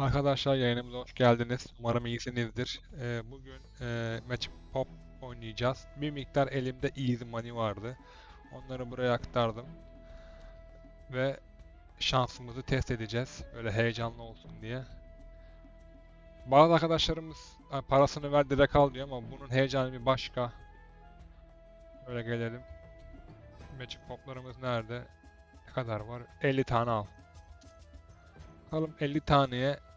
Arkadaşlar yayınımıza hoş geldiniz. Umarım iyisinizdir. Ee, bugün e, Match Pop oynayacağız. Bir miktar elimde Easy Money vardı. Onları buraya aktardım. Ve şansımızı test edeceğiz. Böyle heyecanlı olsun diye. Bazı arkadaşlarımız "Ha, parasını ver direkt al diyor ama bunun heyecanı bir başka. Böyle gelelim. Magic Pop'larımız nerede? Ne kadar var? 50 tane al. Bakalım 50 taneye ne- ne-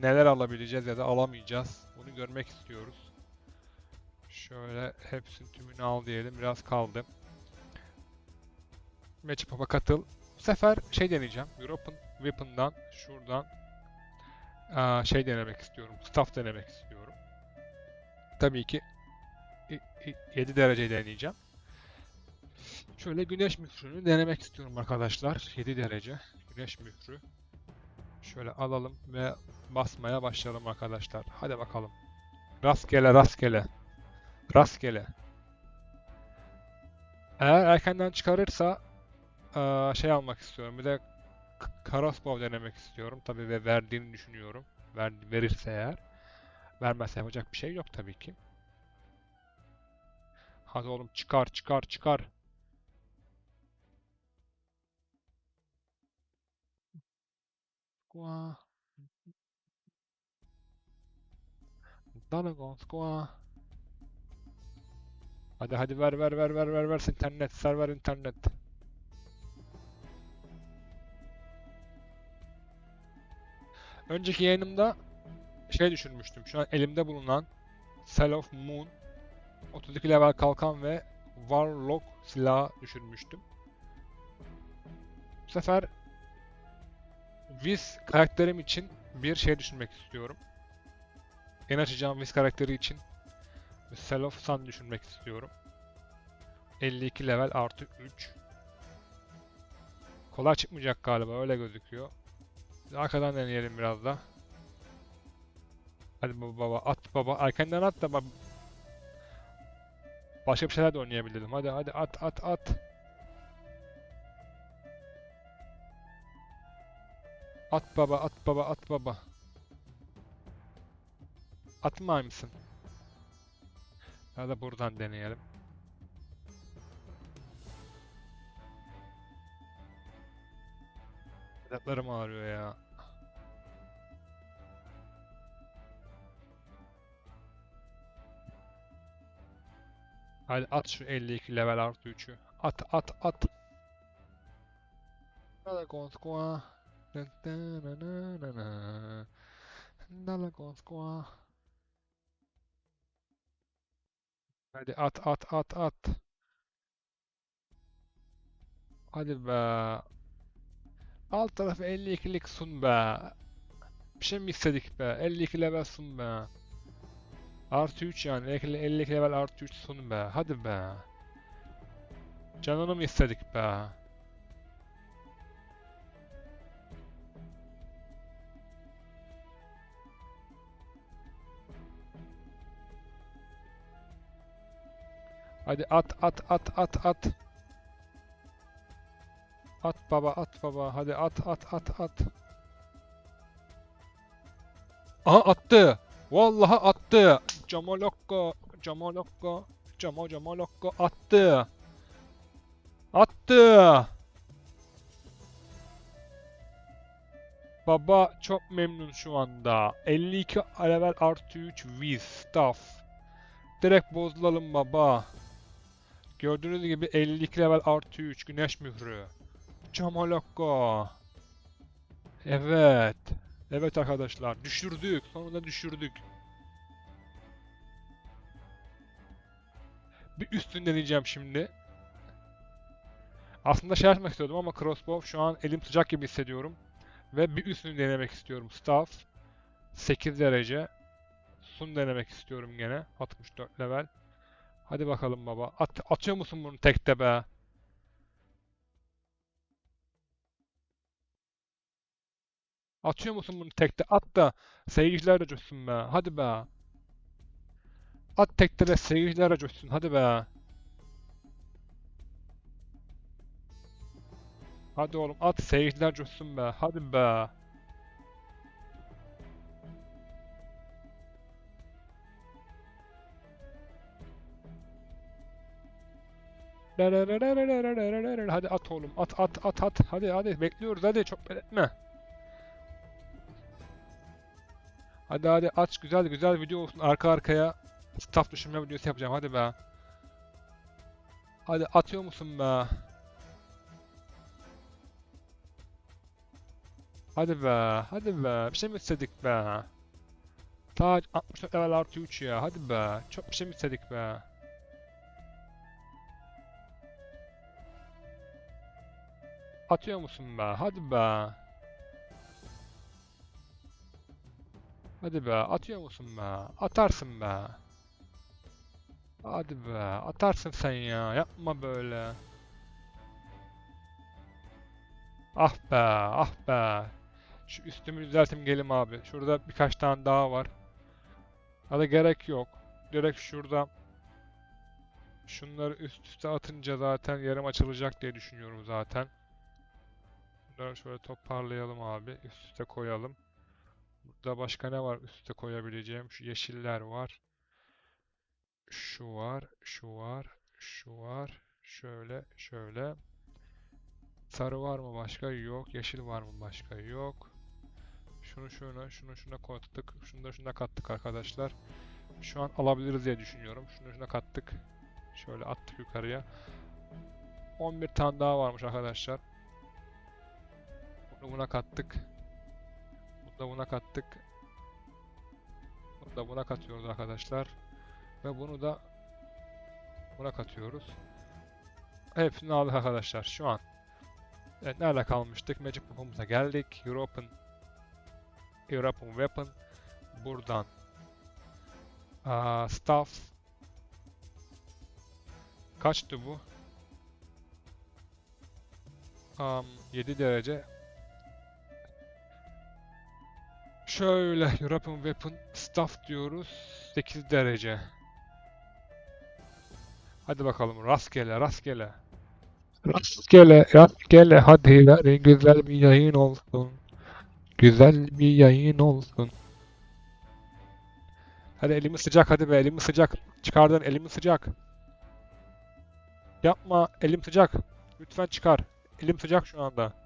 neler alabileceğiz ya da alamayacağız. Bunu görmek istiyoruz. Şöyle hepsinin tümünü al diyelim. Biraz kaldı. Match Pop'a katıl. Bu sefer şey deneyeceğim. European Weapon'dan şuradan şey denemek istiyorum. Staff denemek istiyorum. Tabii ki 7 derece deneyeceğim. Şöyle güneş mührünü denemek istiyorum arkadaşlar. 7 derece güneş mührü. Şöyle alalım ve basmaya başlayalım arkadaşlar. Hadi bakalım. Rastgele rastgele. Rastgele. Eğer erkenden çıkarırsa eee, şey almak istiyorum. Bir de Karasbov denemek istiyorum. Tabii ve verdiğini düşünüyorum. Ver, verirse eğer. Vermezse yapacak bir şey yok tabii ki. Hadi oğlum çıkar çıkar çıkar. Squaw. Dalagon Squaw. Hadi hadi ver ver ver ver ver ver internet server internet. Önceki yayınımda şey düşünmüştüm. Şu an elimde bulunan Cell of Moon 32 level kalkan ve Warlock silahı düşürmüştüm. Bu sefer Viz karakterim için bir şey düşünmek istiyorum. En açacağım Viz karakteri için Cell of Sun düşünmek istiyorum. 52 level artı 3. Kolay çıkmayacak galiba öyle gözüküyor. Arkadan deneyelim biraz da. Hadi baba baba at baba erkenden at da bab- Başka bir şeyler de oynayabilirim. Hadi hadi at at at. At baba at baba at baba. Atmay mısın? Ya da buradan deneyelim. Bacaklarım ağrıyor ya. Hadi at şu 52 level artı 3'ü. At at at. Dragon Squaw. Dragon Squaw. Hadi at at at at. Hadi be. Alt tarafı 52'lik sun be. Bir şey mi istedik be? 52 level sun be. Artı 3 yani. 50 52 level artı 3 sun be. Hadi be. Canını mı istedik be? Hadi at at at at at. At baba at baba. Hadi at at at at. Aha attı. Vallahi attı. Camolokko. Camolokko. Camo Camolokko attı. Attı. Baba çok memnun şu anda. 52 level artı 3 Viz staff. Direkt bozulalım baba. Gördüğünüz gibi 52 level artı 3 güneş mührü. Camolokko. Evet. Evet arkadaşlar düşürdük. Sonunda düşürdük. Bir üstün deneyeceğim şimdi. Aslında şey yapmak istiyordum ama crossbow şu an elim sıcak gibi hissediyorum. Ve bir üstünü denemek istiyorum. Staff 8 derece. Sun denemek istiyorum gene. 64 level. Hadi bakalım baba. At, atıyor musun bunu tekte be? Atıyor musun bunu tekte? At da seyirciler de coşsun be. Hadi be. At tekte de seyirciler de coşsun. Hadi be. Hadi oğlum at seyirciler coşsun be. Hadi be. Hadi at oğlum at at at at. Hadi hadi bekliyoruz hadi çok bekletme. Hadi hadi aç güzel güzel video olsun arka arkaya staff düşünme videosu yapacağım hadi be. Hadi atıyor musun be? Hadi be hadi be bir şey mi istedik be? Sadece 64 level artı 3 ya hadi be çok bir şey mi istedik be? Atıyor musun be? Hadi be. Hadi be. Atıyor musun be? Atarsın be. Hadi be. Atarsın sen ya. Yapma böyle. Ah be. Ah be. Şu üstümü düzelteyim gelim abi. Şurada birkaç tane daha var. Hadi gerek yok. Direkt şurada şunları üst üste atınca zaten yarım açılacak diye düşünüyorum zaten. Bunları şöyle toparlayalım abi. Üst üste koyalım. Burada başka ne var üst üste koyabileceğim? Şu yeşiller var. Şu var, şu var, şu var. Şöyle, şöyle. Sarı var mı başka? Yok. Yeşil var mı başka? Yok. Şunu şuna, şunu şuna kattık. Şunu da şuna kattık arkadaşlar. Şu an alabiliriz diye düşünüyorum. Şunu şuna kattık. Şöyle attık yukarıya. 11 tane daha varmış arkadaşlar. Buna kattık. Bunu da buna kattık. Bunu da buna katıyoruz arkadaşlar. Ve bunu da buna katıyoruz. Hepsini aldık arkadaşlar şu an. Evet nerede kalmıştık? Magic Pop'umuza geldik. European European Weapon. Buradan aa, Staff Kaçtı bu? Um, 7 derece Şöyle European Weapon Staff diyoruz. 8 derece. Hadi bakalım rastgele rastgele. Rastgele rastgele hadi hadi güzel bir yayın olsun. Güzel bir yayın olsun. Hadi elimi sıcak hadi be elimi sıcak. Çıkardın elimi sıcak. Yapma elim sıcak. Lütfen çıkar. Elim sıcak şu anda.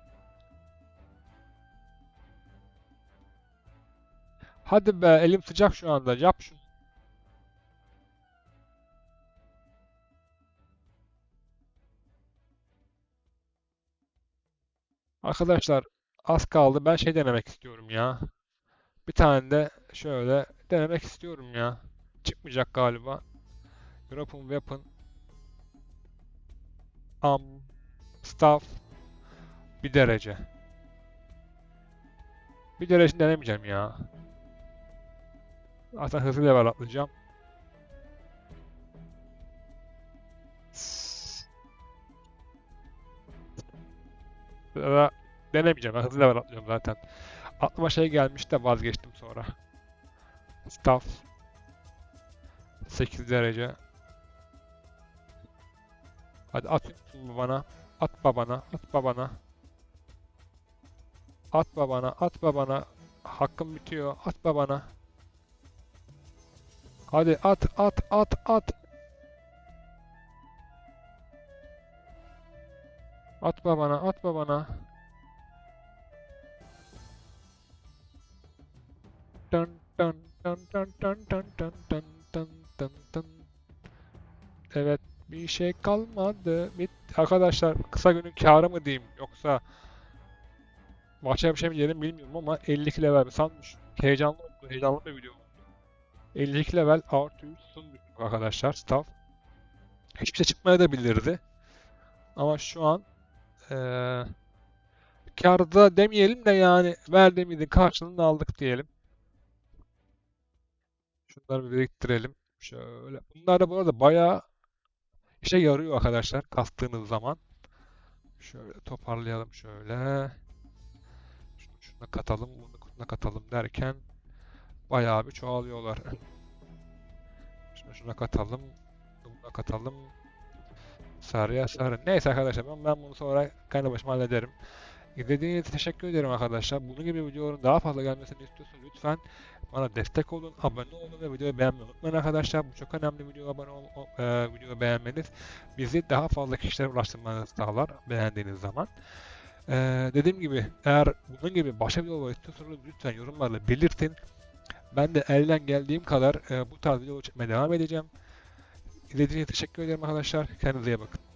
Hadi be elim sıcak şu anda. Yap şunu. Arkadaşlar az kaldı. Ben şey denemek istiyorum ya. Bir tane de şöyle denemek istiyorum ya. Çıkmayacak galiba. European Weapon Am Staff bir derece. Bir derece denemeyeceğim ya. Zaten hızlı level atlayacağım. Sonra denemeyeceğim. Ben hızlı level atlıyorum zaten. Aklıma şey gelmiş de vazgeçtim sonra. Staff 8 derece. Hadi at şunu bana. At babana. At babana. At babana. At babana. Hakkım bitiyor. At babana. Hadi at at at at. At babana. At babana. Dun dun dun dun dun dun dun dun dun dun dun. Evet bir şey kalmadı. Bit Arkadaşlar kısa günün kârı mı diyeyim yoksa başka bir şey mi diyelim bilmiyorum ama 52 level bir sanmış. Heyecanlı oldu. Heyecanlı bir video oldu. 52 level artı 3 sunduk arkadaşlar staff. Hiçbir şey çıkmayabilirdi. Ama şu an eee kârda demeyelim de yani verdiğimizin karşılığını aldık diyelim. Şunları bir biriktirelim. Şöyle. Bunlar da bu arada bayağı işe yarıyor arkadaşlar kastığınız zaman. Şöyle toparlayalım şöyle. Şunu şuna katalım, bunu şuna katalım derken bayağı bir çoğalıyorlar. Şuna şuna katalım, buna katalım. Sarıya sarı. Neyse arkadaşlar ben, ben bunu sonra kendi başıma hallederim. İzlediğiniz için teşekkür ederim arkadaşlar. Bunun gibi videoların daha fazla gelmesini istiyorsanız lütfen bana destek olun, abone olun ve videoyu beğenmeyi unutmayın arkadaşlar. Bu çok önemli video abone ol, e, videoyu beğenmeniz bizi daha fazla kişilere ulaştırmanızı sağlar beğendiğiniz zaman. E, dediğim gibi eğer bunun gibi başka video istiyorsanız lütfen yorumlarla belirtin. Ben de elden geldiğim kadar e, bu tarz video çekmeye devam edeceğim. İzlediğiniz için teşekkür ederim arkadaşlar. Kendinize iyi bakın.